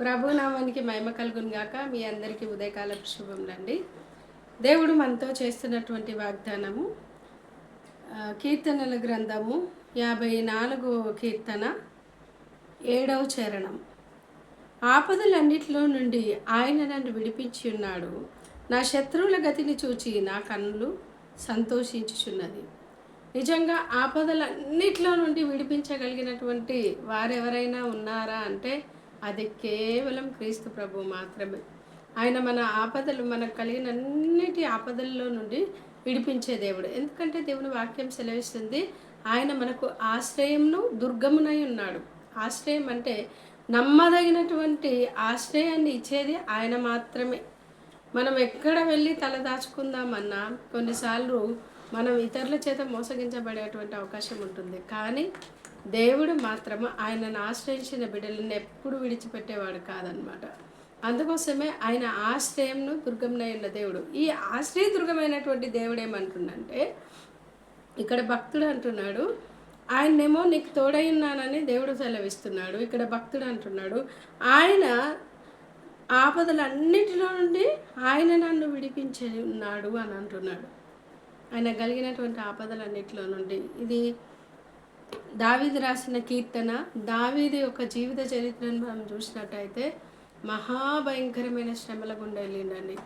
ప్రభునామానికి మహిమ కలుగును గాక. మీ అందరికీ ఉదయకాల శుభములండి. దేవుడు మనతో చేస్తున్నటువంటి వాగ్దానము కీర్తనల గ్రంథము యాభై నాలుగు కీర్తన ఏడవ చరణం. ఆపదలన్నిటిలో నుండి ఆయన నన్ను విడిపించి ఉన్నాడు. నా శత్రువుల గతిని చూచి నా కన్నులు సంతోషించుచున్నది. నిజంగా ఆపదలన్నిటిలో నుండి విడిపించగలిగినటువంటి వారెవరైనా ఉన్నారా అంటే అది కేవలం క్రీస్తు ప్రభు మాత్రమే. ఆయన మన ఆపదలు మనకు కలిగిన అన్నిటి ఆపదల్లో నుండి విడిపించే దేవుడు. ఎందుకంటే దేవుని వాక్యం సెలవిస్తుంది ఆయన మనకు ఆశ్రయంను దుర్గమునై ఉన్నాడు. ఆశ్రయం అంటే నమ్మదగినటువంటి ఆశ్రయాన్ని ఇచ్చేది ఆయన మాత్రమే. మనం ఎక్కడ వెళ్ళి తల దాచుకుందామన్నా కొన్నిసార్లు మనం ఇతరుల చేత మోసగించబడేటువంటి అవకాశం ఉంటుంది. కానీ దేవుడు మాత్రము ఆయనను ఆశ్రయించిన బిడ్డలను ఎప్పుడు విడిచిపెట్టేవాడు కాదనమాట అందుకోసమే ఆయన ఆశ్రయంను దుర్గంనై ఉన్న దేవుడు. ఈ ఆశ్రయ దుర్గమైనటువంటి దేవుడు ఏమంటుండంటే ఇక్కడ భక్తుడు అంటున్నాడు ఆయన్నేమో నీకు తోడై దేవుడు సెలవిస్తున్నాడు. ఇక్కడ భక్తుడు అంటున్నాడు ఆయన ఆపదలన్నిటిలో నుండి ఆయన నన్ను విడిపించి ఉన్నాడు అని అంటున్నాడు. ఆయన కలిగినటువంటి ఆపదలన్నిటిలో నుండి. ఇది దావీది రాసిన కీర్తన. దావీది యొక్క జీవిత చరిత్రను మనం చూసినట్టయితే మహాభయంకరమైన శ్రమల గుండా వెళ్ళిండండి.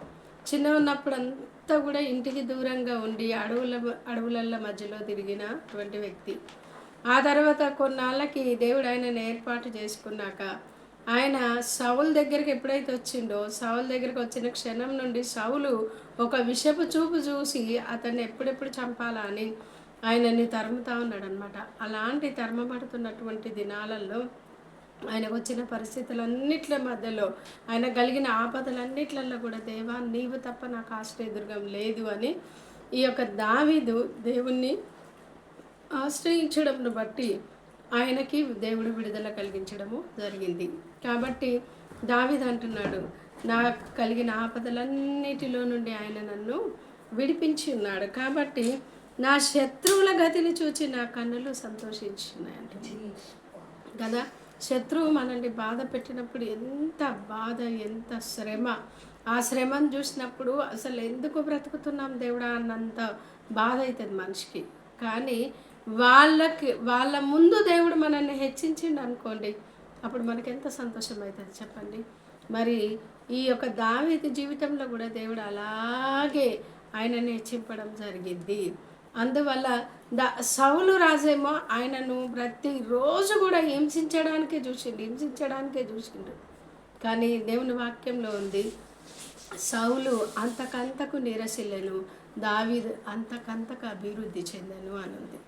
చిన్న ఉన్నప్పుడు అంతా కూడా ఇంటికి దూరంగా ఉండి అడవుల అడవులల్ల మధ్యలో తిరిగినటువంటి వ్యక్తి. ఆ తర్వాత కొన్నాళ్ళకి దేవుడు ఆయనను ఏర్పాటు చేసుకున్నాక ఆయన సౌల్ దగ్గరికి ఎప్పుడైతే వచ్చిండో సౌల్ దగ్గరికి వచ్చిన క్షణం నుండి సౌలు ఒక విషపు చూపు చూసి అతన్ని ఎప్పుడెప్పుడు చంపాలా అని ఆయనని తరుముతా ఉన్నాడనమాట అలాంటి తరమబడుతున్నటువంటి దినాలలో ఆయనకు వచ్చిన పరిస్థితులన్నిట్ల మధ్యలో ఆయన కలిగిన ఆపదలన్నిట్లలో కూడా దేవా నీవు తప్ప నాకు ఆశ్రయదుర్గం లేదు అని ఈ యొక్క దావీదు దేవుణ్ణి ఆశ్రయించడంను బట్టి ఆయనకి దేవుడు విడుదల కలిగించడము జరిగింది. కాబట్టి దావిద్ అంటున్నాడు నాకు కలిగిన ఆపదలన్నిటిలో నుండి ఆయన నన్ను విడిపించి ఉన్నాడు. కాబట్టి నా శత్రువుల గతిని చూచి నా కన్నులు సంతోషించున్నాయంట కదా? శత్రువు మనల్ని బాధ పెట్టినప్పుడు ఎంత బాధ ఎంత శ్రమ. ఆ శ్రమను చూసినప్పుడు అసలు ఎందుకు బ్రతుకుతున్నాం దేవుడా అన్నంత బాధ అవుతుంది మనిషికి. కానీ వాళ్ళకి వాళ్ళ ముందు దేవుడు మనల్ని హెచ్చించిండు అనుకోండి అప్పుడు మనకి ఎంత సంతోషం అవుతుంది చెప్పండి. మరి ఈ యొక్క దావేది జీవితంలో కూడా దేవుడు అలాగే ఆయనని హెచ్చింపడం జరిగింది. అందువల్ల ద సౌలు రాజేమో ఆయనను ప్రతిరోజు కూడా హింసించడానికే చూసిండు హింసించడానికే చూసిండు. కానీ దేవుని వాక్యంలో ఉంది సౌలు అంతకంతకు నిరసిల్లెను దావీదు అంతకంతకు అభివృద్ధి చెందను అని ఉంది.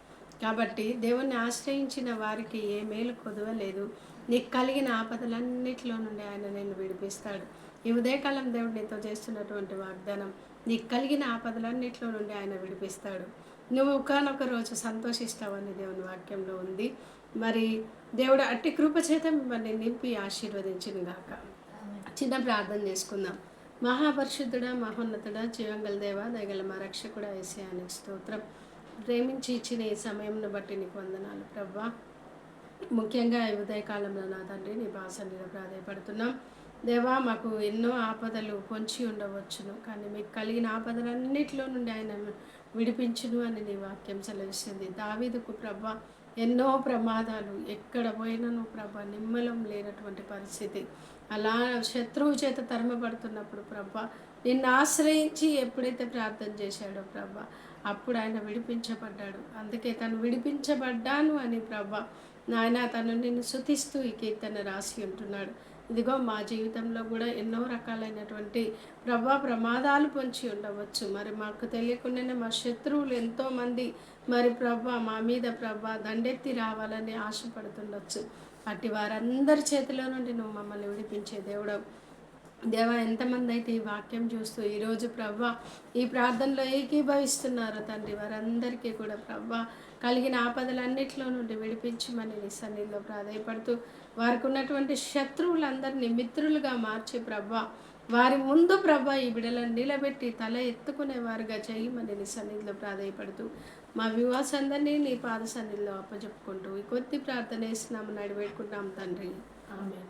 కాబట్టి దేవుణ్ణి ఆశ్రయించిన వారికి ఏ మేలు కొదవలేదు. నీకు కలిగిన ఆపదలన్నిటిలో నుండి ఆయన నేను విడిపిస్తాడు. ఈ ఉదయకాలం దేవుడు నీతో చేస్తున్నటువంటి వాగ్దానం నీకు కలిగిన ఆపదలన్నిటిలో నుండి ఆయన విడిపిస్తాడు. నువ్వు ఒకనొక రోజు సంతోషిస్తావని దేవుని వాక్యంలో ఉంది. మరి దేవుడు అట్టి కృపచేత మిమ్మల్ని నింపి ఆశీర్వదించిన గాక. చిన్న ప్రార్థన చేసుకుందాం. మహాపరిశుద్ధుడ మహోన్నతుడ జీవంగల దేవ దయగల మా రక్షకుడా అనే స్తోత్రం. ప్రేమించి ఇచ్చిన ఈ సమయంను బట్టి నీకు వందనాలు ప్రభా. ముఖ్యంగా ఈ ఉదయకాలంలో నా తండ్రి నీ బాసన్నిలో ప్రాధాయపడుతున్నాం దేవా మాకు ఎన్నో ఆపదలు పొంచి ఉండవచ్చును కానీ మీకు కలిగిన ఆపదలన్నిటిలో నుండి ఆయన విడిపించును అని నీ వాక్యం సెలవిస్తుంది. దావీదుకు ప్రభా ఎన్నో ప్రమాదాలు ఎక్కడ పోయినను ప్రభా నిమ్మలం లేనటువంటి పరిస్థితి. అలా శత్రువు చేత తరమబడుతున్నప్పుడు ప్రభా నిన్ను ఆశ్రయించి ఎప్పుడైతే ప్రార్థన చేశాడో ప్రభా అప్పుడు ఆయన విడిపించబడ్డాడు. అందుకే తను విడిపించబడ్డాను అని ప్రభా నాయన తను నిన్ను శుతిస్తూ ఈ కీర్తన రాసి ఉంటున్నాడు. ఇదిగో మా జీవితంలో కూడా ఎన్నో రకాలైనటువంటి ప్రభా ప్రమాదాలు పొంచి ఉండవచ్చు. మరి మాకు తెలియకుండానే మా శత్రువులు ఎంతోమంది మరి ప్రభా మా మీద ప్రభా దండెత్తి రావాలని ఆశపడుతుండొచ్చు. అట్టి వారందరి చేతిలో నుండి నువ్వు మమ్మల్ని విడిపించే దేవుడు దేవా ఎంతమంది అయితే ఈ వాక్యం చూస్తూ ఈరోజు ప్రవ్వ ఈ ప్రార్థనలో ఏకీభవిస్తున్నారో తండ్రి వారందరికీ కూడా ప్రవ్వ కలిగిన ఆపదలన్నిటిలో నుండి విడిపించమని నీ సన్నిధిలో ప్రాధాయపడుతూ వారికి ఉన్నటువంటి శత్రువులందరినీ మిత్రులుగా మార్చి ప్రవ్వ వారి ముందు ప్రభ ఈ బిడలను నిలబెట్టి తల ఎత్తుకునేవారుగా చేయమని నీ సన్నిధిలో ప్రాధాయపడుతూ మా వివాస అందరినీ నీ పాద సన్నిధిలో అప్పచెప్పుకుంటూ ఈ కొద్ది ప్రార్థన వేసినాము నడిపెట్టుకుంటాం తండ్రి. ఆమె